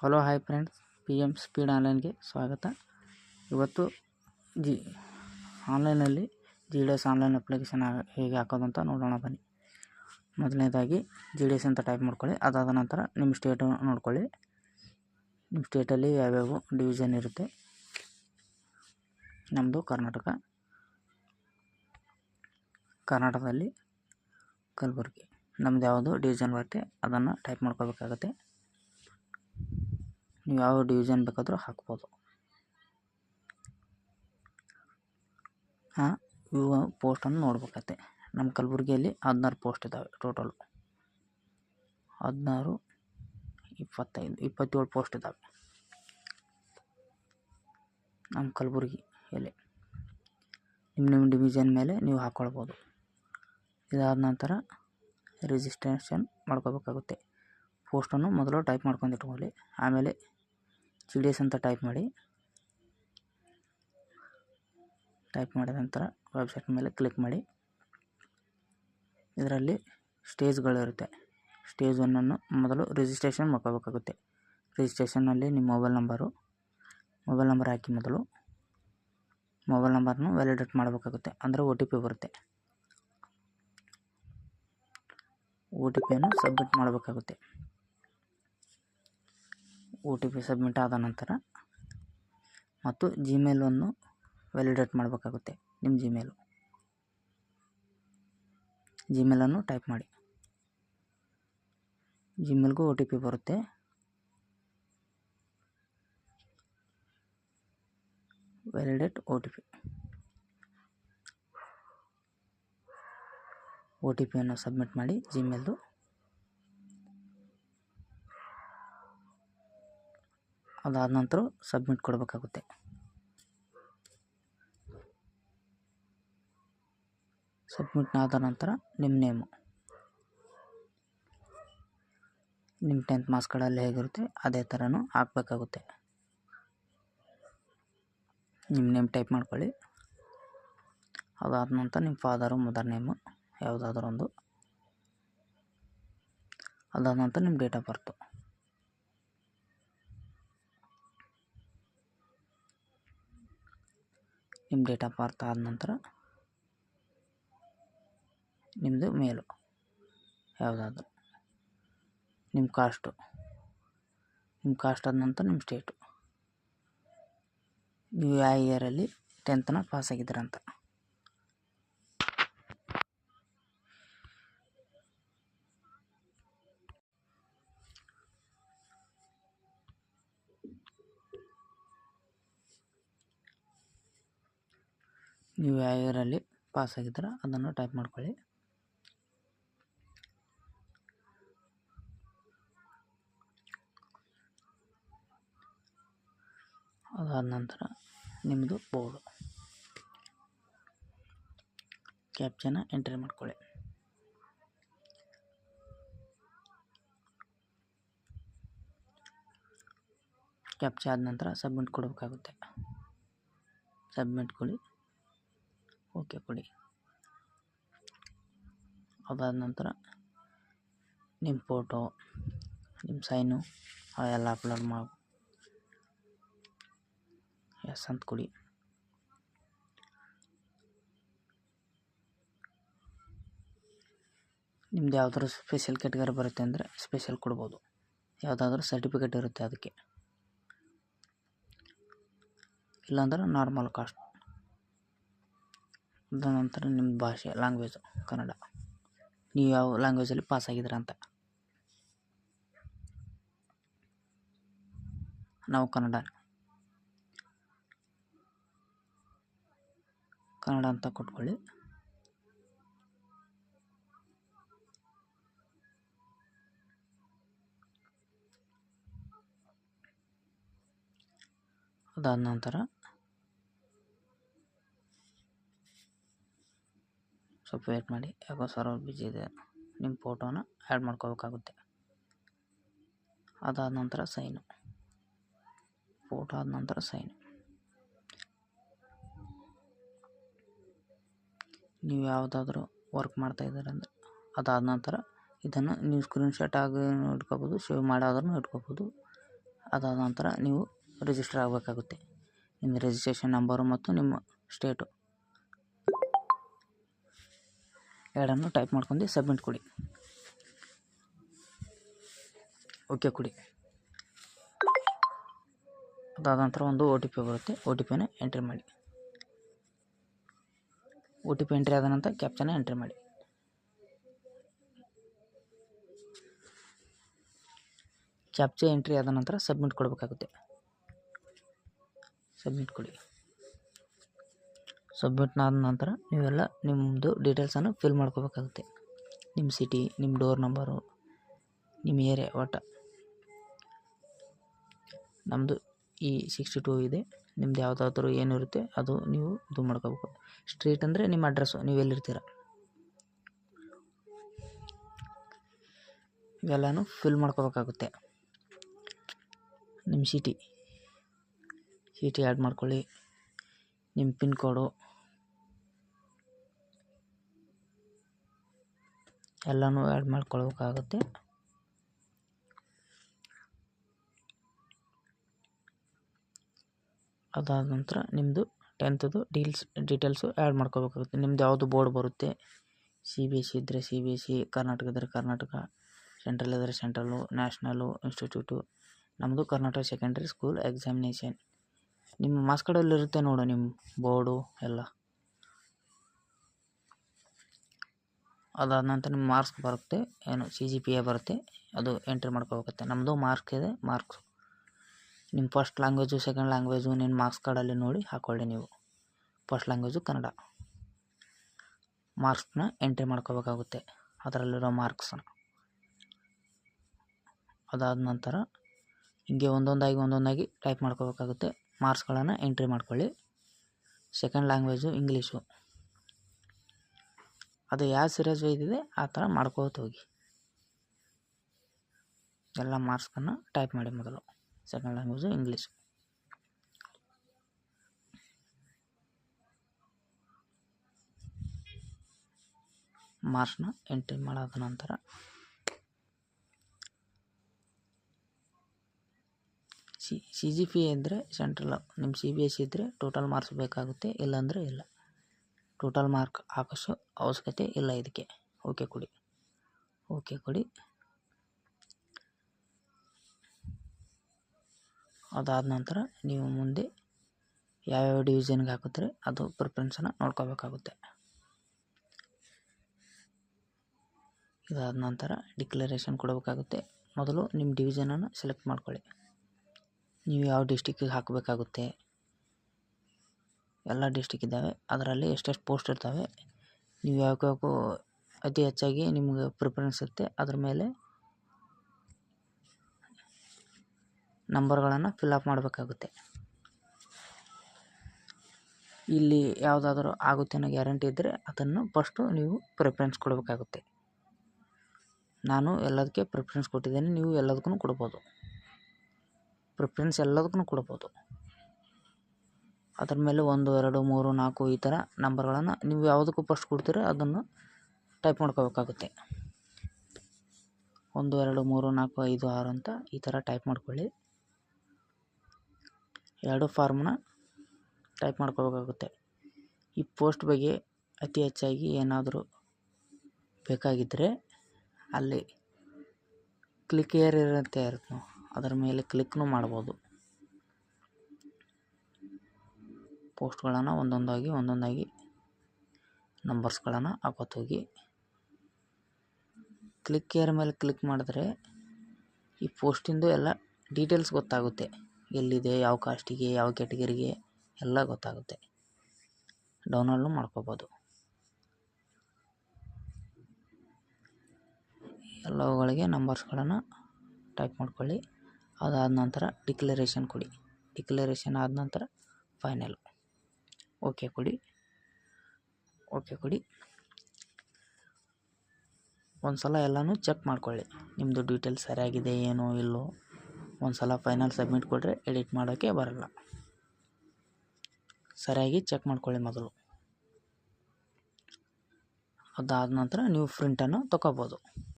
Hello hi friends P M speed ಆನ್ಲೈನ್ಗೆ ಸ್ವಾಗತ. ಇವತ್ತು G ಆನ್ಲೈನಲ್ಲಿ G D S online application ಹೇಗೆ ಹಾಕೋದು ಅಂತ ನೋಡೋಣ ಬನ್ನಿ. ಮೊದಲನೇದಾಗಿ ಜಿ ಡಿ ಎಸ್ ಅಂತ ಟೈಪ್ ಮಾಡ್ಕೊಳ್ಳಿ. ಅದಾದ ನಂತರ ನಿಮ್ಮ ಸ್ಟೇಟ್ ನೋಡ್ಕೊಳ್ಳಿ. ನಿಮ್ಮ ಸ್ಟೇಟಲ್ಲಿ ಯಾವ್ಯಾವ ಡಿವಿಷನ್ ಇರುತ್ತೆ. ನಮ್ಮದು ಕರ್ನಾಟಕ, ಕರ್ನಾಟಕದಲ್ಲಿ ಕಲಬುರಗಿ. ನಮ್ದು ಯಾವುದು ಡಿವಿಷನ್ ಬರುತ್ತೆ, ಅದನ್ನು ಟೈಪ್ ಮಾಡ್ಕೋಬೇಕಾಗತ್ತೆ. ನೀವು ಯಾವ ಡಿವಿಷನ್ ಬೇಕಾದರೂ ಹಾಕ್ಬೋದು. ಇವು ಪೋಸ್ಟನ್ನು ನೋಡ್ಬೇಕತ್ತೆ ನಮ್ಮ ಕಲಬುರ್ಗಿಯಲ್ಲಿ ಹದಿನಾರು ಪೋಸ್ಟ್ ಇದ್ದಾವೆ ಟೋಟಲು ಹದಿನಾರು, ಇಪ್ಪತ್ತೈದು, ಇಪ್ಪತ್ತೇಳು ಪೋಸ್ಟ್ ಇದ್ದಾವೆ ನಮ್ಮ ಕಲಬುರಗಿಯಲ್ಲಿ. ನಿಮ್ಮ ನಿಮ್ಮ ಡಿವಿಷನ್ ಮೇಲೆ ನೀವು ಹಾಕ್ಕೊಳ್ಬೋದು ಇದಾದ ನಂತರ ರಿಜಿಸ್ಟ್ರೇಷನ್ ಮಾಡ್ಕೋಬೇಕಾಗುತ್ತೆ. ಪೋಸ್ಟನ್ನು ಮೊದಲು ಟೈಪ್ ಮಾಡ್ಕೊಂಡು ಇಟ್ಕೊಳ್ಳಿ. ಆಮೇಲೆ ಜಿ ಅಂತ ಟೈಪ್ ಮಾಡಿ ಟೈಪ್ ಮಾಡಿದ ನಂತರ ವೆಬ್ಸೈಟ್ ಮೇಲೆ ಕ್ಲಿಕ್ ಮಾಡಿ. ಇದರಲ್ಲಿ ಸ್ಟೇಜ್ಗಳಿರುತ್ತೆ ಸ್ಟೇಜ್ ಒನ್ನನ್ನು ಮೊದಲು ರಿಜಿಸ್ಟ್ರೇಷನ್ ಮಾಡ್ಕೋಬೇಕಾಗುತ್ತೆ. ರಿಜಿಸ್ಟ್ರೇಷನ್ನಲ್ಲಿ ನಿಮ್ಮ ಮೊಬೈಲ್ ನಂಬರು ಮೊಬೈಲ್ ನಂಬರ್ ಹಾಕಿ ಮೊದಲು. ಮೊಬೈಲ್ ನಂಬರ್ನು ವ್ಯಾಲಿಡೇಟ್ ಮಾಡಬೇಕಾಗುತ್ತೆ. ಅಂದರೆ ಒ ಟಿ ಪಿ ಬರುತ್ತೆ. ಒ ಟಿ ಪಿಯನ್ನು ಸಬ್ಮಿಟ್ ಮಾಡಬೇಕಾಗುತ್ತೆ. ಒ ಟಿ ಪಿ ಸಬ್ಮಿಟ್ ಆದ ನಂತರ ಮತ್ತು ಜಿಮೇಲನ್ನು ವ್ಯಾಲಿಡೇಟ್ ಮಾಡಬೇಕಾಗುತ್ತೆ ನಿಮ್ಮ ಜಿಮೇಲು ಜಿಮೇಲನ್ನು ಟೈಪ್ ಮಾಡಿ. ಜಿಮೇಲ್ಗೂ ಒ ಟಿ ಪಿ ಬರುತ್ತೆ. Validate O T P O T ಪಿಯನ್ನು ಸಬ್ಮಿಟ್ ಮಾಡಿ ಜಿಮೇಲ್ದು ಅದಾದ ನಂತರ ಸಬ್ಮಿಟ್ ಕೊಡಬೇಕಾಗುತ್ತೆ. ಸಬ್ಮಿಟ್ ಆದ ನಂತರ ನಿಮ್ಮ ನೇಮು ನಿಮ್ಮ ಟೆಂತ್ ಮಾರ್ಕ್ಸ್ ಹೇಗಿರುತ್ತೆ ಅದೇ ಥರನೂ ಹಾಕಬೇಕಾಗುತ್ತೆ. ನಿಮ್ಮ ನೇಮ್ ಟೈಪ್ ಮಾಡ್ಕೊಳ್ಳಿ. ಅದಾದ ನಂತರ ನಿಮ್ಮ ಫಾದರು ಮದರ್ ನೇಮು ಯಾವುದಾದ್ರೂ ಒಂದು ಅದಾದ ನಂತರ ನಿಮ್ಮ ಡೇಟ್ ಆಫ್ ಬರ್ತು ನಿಮ್ಮ ಡೇಟ್ ಆಫ್ ಬರ್ತ್ ಆದ ನಂತರ ನಿಮ್ಮದು ಮೇಲು, ಯಾವುದಾದ್ರೂ ನಿಮ್ಮ ಕಾಸ್ಟು ನಿಮ್ಮ ಕಾಸ್ಟ್ ಆದ ನಂತರ ನಿಮ್ಮ ಸ್ಟೇಟು ನೀವು ಯಾವ ಇಯರಲ್ಲಿ ಟೆಂತನ ಪಾಸ್ ಅಂತ ನೀವು ಯಾವ ಇಯರಲ್ಲಿ ಪಾಸ್ ಆಗಿದ್ದೀರ, ಅದನ್ನು ಟೈಪ್ ಮಾಡ್ಕೊಳ್ಳಿ. ಅದಾದ ನಂತರ ನಿಮ್ಮದು ಬೋರ್ಡು ಕ್ಯಾಪ್ಚನ ಎಂಟ್ರಿ ಮಾಡ್ಕೊಳ್ಳಿ. ಕ್ಯಾಪ್ಚ ಆದ ನಂತರ ಸಬ್ಮಿಟ್ ಕೊಡಬೇಕಾಗುತ್ತೆ. ಸಬ್ಮಿಟ್ ಕೊಡಿ. ಓಕೆ, ಕೊಡಿ. ಅದಾದ ನಂತರ ನಿಮ್ಮ ಫೋಟೋ ನಿಮ್ಮ ಸೈನು ಅವೆಲ್ಲ ಅಪ್ಲೋಡ್ ಮಾಡಿ. ಎಸ್ ಅಂತ ಕೊಡಿ. ನಿಮ್ದು ಯಾವ್ದಾದ್ರು ಸ್ಪೆಷಲ್ ಕ್ಯಾಟಗರಿ ಬರುತ್ತೆ ಅಂದರೆ ಸ್ಪೆಷಲ್ ಕೊಡ್ಬೋದು. ಯಾವುದಾದ್ರೂ ಸರ್ಟಿಫಿಕೇಟ್ ಇರುತ್ತೆ ಅದಕ್ಕೆ. ಇಲ್ಲಾಂದ್ರೆ ನಾರ್ಮಲ್ ಕಾಸ್ಟ್ ಅದ ನಂತರ ನಿಮ್ಮ ಭಾಷೆ ಲ್ಯಾಂಗ್ವೇಜ್ ಕನ್ನಡ. ನೀವು ಯಾವ ಲ್ಯಾಂಗ್ವೇಜಲ್ಲಿ ಪಾಸ್ ಆಗಿದ್ದೀರ ಅಂತ. ನಾವು ಕನ್ನಡ. ಕನ್ನಡ ಅಂತ ಕೊಟ್ಕೊಳ್ಳಿ. ಅದಾದ ನಂತರ ಸ್ವಲ್ಪ ವೇಟ್ ಮಾಡಿ, ಯಾಕೋ ಸರ್ವರ್ ಬಿಜಿ ಇದೆ. ನಿಮ್ಮ ಫೋಟೋನ ಆ್ಯಡ್ ಮಾಡ್ಕೋಬೇಕಾಗುತ್ತೆ. ಅದಾದ ನಂತರ ಸೈನು ಫೋಟೋ ಆದ ನಂತರ ಸೈನು ನೀವು ಯಾವುದಾದ್ರೂ ವರ್ಕ್ ಮಾಡ್ತಾಯಿದ್ದಾರೆ ಅಂದರೆ ಅದಾದ ನಂತರ ಇದನ್ನು ನೀವು ಸ್ಕ್ರೀನ್ಶಾಟ್ ಆಗಿ ಇಟ್ಕೋಬೋದು ಸೇವ್ ಮಾಡಾದ್ರೂ ಇಟ್ಕೋಬೋದು ಅದಾದ ನಂತರ ನೀವು ರಿಜಿಸ್ಟರ್ ಆಗಬೇಕಾಗುತ್ತೆ. ನಿಮ್ಮ ರಿಜಿಸ್ಟ್ರೇಷನ್ ನಂಬರು ಮತ್ತು ನಿಮ್ಮ ಸ್ಟೇಟು ಎರಡನ್ನು ಟೈಪ್ ಮಾಡ್ಕೊಂಡು ಸಬ್ಮಿಟ್ ಕೊಡಿ. ಓಕೆ ಕೊಡಿ. ಅದಾದ ನಂತರ ಒಂದು ಒ ಟಿ ಪಿ ಬರುತ್ತೆ. ಒ ಟಿ ಪಿನ ಎಂಟ್ರಿ ಮಾಡಿ. ಒ ಟಿ ಪಿ ಎಂಟ್ರಿ ಆದ ನಂತರ ಕ್ಯಾಪ್ಚನ ಎಂಟ್ರಿ ಮಾಡಿ. ಕ್ಯಾಪ್ಚೆ ಎಂಟ್ರಿ ಆದ ನಂತರ ಸಬ್ಮಿಟ್ ಕೊಡಬೇಕಾಗುತ್ತೆ. ಸಬ್ಮಿಟ್ ಕೊಡಿ. ಸಬ್ಮಿಟ್ನಾದ ನಂತರ ನೀವೆಲ್ಲ ನಿಮ್ಮದು ಡೀಟೇಲ್ಸನ್ನು ಫಿಲ್ ಮಾಡ್ಕೋಬೇಕಾಗುತ್ತೆ. ನಿಮ್ಮ ಸಿಟಿ ನಿಮ್ಮ ಡೋರ್ ನಂಬರು ನಿಮ್ಮ ಏರಿಯಾ ಒಟ್ಟು. ನಮ್ಮದು ಈ ಸಿಕ್ಸ್ಟಿ ಟೂ ಇದೆ. ನಿಮ್ದು ಯಾವುದಾದ್ರೂ ಏನಿರುತ್ತೆ ಅದು ನೀವು ಇದು ಮಾಡ್ಕೋಬೇಕು. ಸ್ಟ್ರೀಟ್ ಅಂದರೆ ನಿಮ್ಮ ಅಡ್ರೆಸ್ಸು ನೀವು ಎಲ್ಲಿರ್ತೀರ? ಇವೆಲ್ಲನೂ ಫಿಲ್ ಮಾಡ್ಕೋಬೇಕಾಗುತ್ತೆ. ನಿಮ್ಮ ಸಿಟಿ ಸಿಟಿ ಆ್ಯಡ್ ಮಾಡ್ಕೊಳ್ಳಿ. ನಿಮ್ಮ ಪಿನ್ ಕೋಡು ಎಲ್ಲನೂ ಆ್ಯಡ್ ಮಾಡ್ಕೊಳ್ಬೇಕಾಗುತ್ತೆ. ಅದಾದ ನಂತರ ನಿಮ್ಮದು ಟೆಂತದು ಡೀಲ್ಸ್ ಡೀಟೇಲ್ಸು ಆ್ಯಡ್ ಮಾಡ್ಕೋಬೇಕಾಗುತ್ತೆ ನಿಮ್ದು ಯಾವುದು ಬೋರ್ಡ್ ಬರುತ್ತೆ? ಸಿ ಬಿ ಎಸ್ ಸಿ ಇದ್ದರೆ C B S C Karnataka ಇದ್ದರೆ ಕರ್ನಾಟಕ ಸೆಂಟ್ರಲ್ ಇದ್ದರೆ ಸೆಂಟ್ರಲ್ಲು ನ್ಯಾಷನಲ್ಲು ಇನ್ಸ್ಟಿಟ್ಯೂಟು ನಮ್ಮದು ಕರ್ನಾಟಕ ಸೆಕೆಂಡ್ರಿ ಸ್ಕೂಲ್ ಎಕ್ಸಾಮಿನೇಷನ್ ನಿಮ್ಮ ಮಾಸ್ಕಡಲ್ಲಿರುತ್ತೆ ನೋಡು, ನಿಮ್ಮ ಬೋರ್ಡು ಎಲ್ಲ. ಅದಾದ ನಂತರ ನಿಮ್ಮ ಮಾರ್ಕ್ಸ್ ಬರುತ್ತೆ. ಏನು ಸಿ ಜಿ ಪಿ ಎ ಬರುತ್ತೆ. ಅದು ಎಂಟ್ರಿ ಮಾಡ್ಕೋಬೇಕಾಗುತ್ತೆ ನಮ್ಮದು ಮಾರ್ಕ್ಸ್ ಇದೆ, ಮಾರ್ಕ್ಸ್. ನಿಮ್ಮ ಫಸ್ಟ್ ಲ್ಯಾಂಗ್ವೇಜು ಸೆಕೆಂಡ್ ಲ್ಯಾಂಗ್ವೇಜು ನಿಮ್ಮ ಮಾರ್ಕ್ಸ್ ಕಾರ್ಡಲ್ಲಿ ನೋಡಿ ಹಾಕ್ಕೊಳ್ಳಿ ನೀವು. First language Kannada. ಮಾರ್ಕ್ಸ್ನ ಎಂಟ್ರಿ ಮಾಡ್ಕೋಬೇಕಾಗುತ್ತೆ ಅದರಲ್ಲಿರೋ ಮಾರ್ಕ್ಸ್ ಅದಾದ ನಂತರ ಹಿಂಗೆ ಒಂದೊಂದಾಗಿ ಒಂದೊಂದಾಗಿ ಟೈಪ್ ಮಾಡ್ಕೋಬೇಕಾಗುತ್ತೆ ಮಾರ್ಕ್ಸ್ಗಳನ್ನು ಎಂಟ್ರಿ ಮಾಡ್ಕೊಳ್ಳಿ. ಸೆಕೆಂಡ್ ಲ್ಯಾಂಗ್ವೇಜು ಇಂಗ್ಲೀಷು ಅದು ಯಾವ ಸೀರಿಯಸ್ ಒಯ್ದಿದೆ, ಆ ಥರ ಮಾಡ್ಕೋತ ಹೋಗಿ. ಎಲ್ಲ ಮಾರ್ಕ್ಸ್ಗನ್ನು ಟೈಪ್ ಮಾಡಿ ಮೊದಲು. ಸೆಕೆಂಡ್ ಲ್ಯಾಂಗ್ವೇಜು ಇಂಗ್ಲೀಷ್ ಮಾರ್ಕ್ಸ್ನ ಎಂಟ್ರಿ ಮಾಡಾದ ನಂತರ ಸಿ ಸಿ ಜಿ ಪಿ ಅಂದರೆ ಸೆಂಟ್ರಲ್ ನಿಮ್ಮ ಸಿ ಬಿ ಎಸ್ ಇದ್ದರೆ ಟೋಟಲ್ ಮಾರ್ಕ್ಸ್ ಬೇಕಾಗುತ್ತೆ, ಇಲ್ಲಾಂದರೆ ಇಲ್ಲ. ಟೋಟಲ್ ಮಾರ್ಕ್ ಹಾಕಿಸೋ ಅವಶ್ಯಕತೆ ಇಲ್ಲ ಇದಕ್ಕೆ. ಓಕೆ ಕೊಡಿ. ಓಕೆ ಕೊಡಿ. ಅದಾದ ನಂತರ ನೀವು ಮುಂದೆ ಯಾವ್ಯಾವ ಡಿವಿಷನ್ಗೆ ಹಾಕಿದ್ರೆ ಅದು ಪ್ರಿಫ್ರೆನ್ಸನ್ನು ನೋಡ್ಕೋಬೇಕಾಗುತ್ತೆ. ಇದಾದ ನಂತರ ಡಿಕ್ಲರೇಷನ್ ಕೊಡಬೇಕಾಗುತ್ತೆ. ಮೊದಲು ನಿಮ್ಮ ಡಿವಿಷನನ್ನು ಸೆಲೆಕ್ಟ್ ಮಾಡ್ಕೊಳ್ಳಿ. ನೀವು ಯಾವ ಡಿಸ್ಟಿಕ್ಕಿಗೆ ಹಾಕಬೇಕಾಗುತ್ತೆ ಎಲ್ಲ ಡಿಸ್ಟಿಕ್ ಇದ್ದಾವೆ. ಅದರಲ್ಲಿ ಎಷ್ಟೆಷ್ಟು ಪೋಸ್ಟ್ ಇರ್ತವೆ, ನೀವು ಯಾವ್ಯಾವ ಅತಿ ಹೆಚ್ಚಾಗಿ ನಿಮ್ಗೆ ಪ್ರಿಫರೆನ್ಸ್ ಇರುತ್ತೆ. ಅದ್ರ ಮೇಲೆ ನಂಬರ್ಗಳನ್ನು ಫಿಲ್ ಮಾಡಬೇಕಾಗುತ್ತೆ. ಇಲ್ಲಿ ಯಾವುದಾದ್ರೂ ಆಗುತ್ತೆ ಅನ್ನೋ ಗ್ಯಾರಂಟಿ ಇದ್ದರೆ ಅದನ್ನು ಫಸ್ಟು ನೀವು ಪ್ರಿಫರೆನ್ಸ್ ಕೊಡಬೇಕಾಗುತ್ತೆ. ನಾನು ಎಲ್ಲದಕ್ಕೆ ಪ್ರಿಫರೆನ್ಸ್ ಕೊಟ್ಟಿದ್ದೇನೆ, ನೀವು ಎಲ್ಲದಕ್ಕೂ ಕೊಡ್ಬೋದು. ಪ್ರಿಫರೆನ್ಸ್ ಎಲ್ಲದಕ್ಕೂ ಕೊಡ್ಬೋದು. ಅದ್ರ ಮೇಲೆ ಒಂದು, ಎರಡು, ಮೂರು, ನಾಲ್ಕು ಈ ಥರ ನಂಬರ್ಗಳನ್ನು ನೀವು ಯಾವುದಕ್ಕೂ ಫಸ್ಟ್ ಕೊಡ್ತೀರೋ, ಅದನ್ನು ಟೈಪ್ ಮಾಡ್ಕೋಬೇಕಾಗುತ್ತೆ. ಒಂದು, ಎರಡು, ಮೂರು, ನಾಲ್ಕು, ಐದು, ಆರು ಅಂತ ಈ ಥರ ಟೈಪ್ ಮಾಡ್ಕೊಳ್ಳಿ. ಎರಡು ಫಾರ್ಮ್ನ ಟೈಪ್ ಮಾಡ್ಕೋಬೇಕಾಗುತ್ತೆ. ಈ ಪೋಸ್ಟ್ ಬಗ್ಗೆ ಅತಿ ಹೆಚ್ಚಾಗಿ ಏನಾದರೂ ಬೇಕಾಗಿದ್ದರೆ ಅಲ್ಲಿ ಕ್ಲಿಕ್ ಏರ್ ಇರುತ್ತೆ ಇರುತ್ತೆ ಅದರ ಮೇಲೆ ಕ್ಲಿಕ್ನು ಮಾಡ್ಬೋದು. ಪೋಸ್ಟ್ಗಳನ್ನು ಒಂದೊಂದಾಗಿ ಒಂದೊಂದಾಗಿ ನಂಬರ್ಸ್ಗಳನ್ನು ಹಾಕೋತ ಹೋಗಿ. ಕ್ಲಿಕ್ ಏರ್ ಮೇಲೆ ಕ್ಲಿಕ್ ಮಾಡಿದ್ರೆ ಈ ಪೋಸ್ಟಿಂದು ಎಲ್ಲ ಡೀಟೇಲ್ಸ್ ಗೊತ್ತಾಗುತ್ತೆ. ಎಲ್ಲಿದೆ, ಯಾವ ಕಾಸ್ಟಿಗೆ, ಯಾವ ಕ್ಯಾಟಗರಿಗೆ ಎಲ್ಲ ಗೊತ್ತಾಗುತ್ತೆ. ಡೌನ್ಲೋಡ್ನು ಮಾಡ್ಕೋಬೋದು. ಎಲ್ಲವುಗಳಿಗೆ ನಂಬರ್ಸ್ಗಳನ್ನು ಟೈಪ್ ಮಾಡ್ಕೊಳ್ಳಿ. ಅದಾದ ನಂತರ ಡಿಕ್ಲರೇಷನ್ ಕೊಡಿ. ಡಿಕ್ಲರೇಷನ್ ಆದ ನಂತರ ಫೈನಲ್. ಓಕೆ ಕೊಡಿ. ಓಕೆ ಕೊಡಿ. ಒಂದು ಸಲ ಎಲ್ಲನೂ ಚೆಕ್ ಮಾಡ್ಕೊಳ್ಳಿ. ನಿಮ್ಮದು ಡೀಟೇಲ್ಸ್ ಸರಿಯಾಗಿದೆ, ಏನೋ ಇಲ್ಲೋ. ಒಂದು ಸಲ ಫೈನಲ್ ಸಬ್ಮಿಟ್ ಕೊಟ್ಟರೆ ಎಡಿಟ್ ಮಾಡೋಕ್ಕೆ ಬರಲ್ಲ. ಸರಿಯಾಗಿ ಚೆಕ್ ಮಾಡ್ಕೊಳ್ಳಿ ಮೊದಲು. ಅದಾದ ನಂತರ ನೀವು ಪ್ರಿಂಟನ್ನು ತೊಗೋಬೋದು.